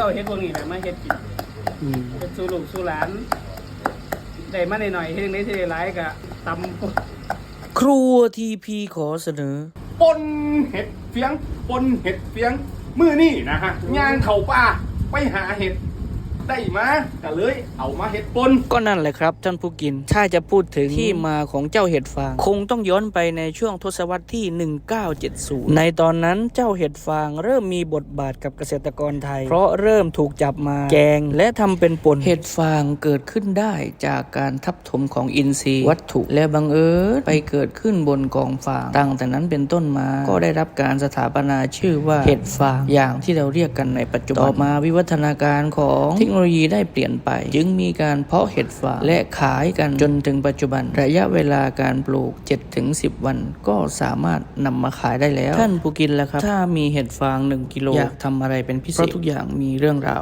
แล้วเอาเฮ็ดพวกนี้แหละมาเฮ็ดกินอืมเฮ็ดสู่ลูกสู่หลานได้มาหน่อยๆเฮ็ดจังได๋สิได้หลายก็ตำครัวทีพีขอเสนอ ปนเห็ดเฟียงปนเห็ดเฟียงมือนี่นะฮะย่างเข่าป่าไปหาเห็ด ได้มาก็เลยเอามาเห็ดปนก็นั่นแหละครับ ท่านผู้กิน ถ้าจะพูดถึงที่มาของเจ้าเห็ดฟาง คงต้องย้อนไปในช่วงทศวรรษที่ 1970 ในตอนนั้นเจ้าเห็ดฟางเริ่มมีบทบาทกับเกษตรกรไทย เพราะเริ่มถูกจับมาแกงและทำเป็นป่นเห็ดฟางเกิดขึ้นได้จากการทับถมของอินทรีย์วัตถุและบังเอิญไปเกิดขึ้นบนกองฟางตั้งแต่นั้นเป็นต้นมาก็ได้รับการสถาปนาชื่อว่าเห็ดฟางอย่างที่เราเรียกกันในปัจจุบันต่อมาวิวัฒนาการของเทคโนโลยีได้เปลี่ยนไป จึงมีการเพาะเห็ดฟางและขายกันจนถึงปัจจุบัน ระยะเวลาการปลูก 7-10 วัน ก็สามารถนำมาขายได้แล้ว ท่านผู้กินล่ะครับ ถ้ามีเห็ดฟาง 1 กิโลอยากทำอะไรเป็นพิเศษเพราะทุกอย่างมีเรื่องราว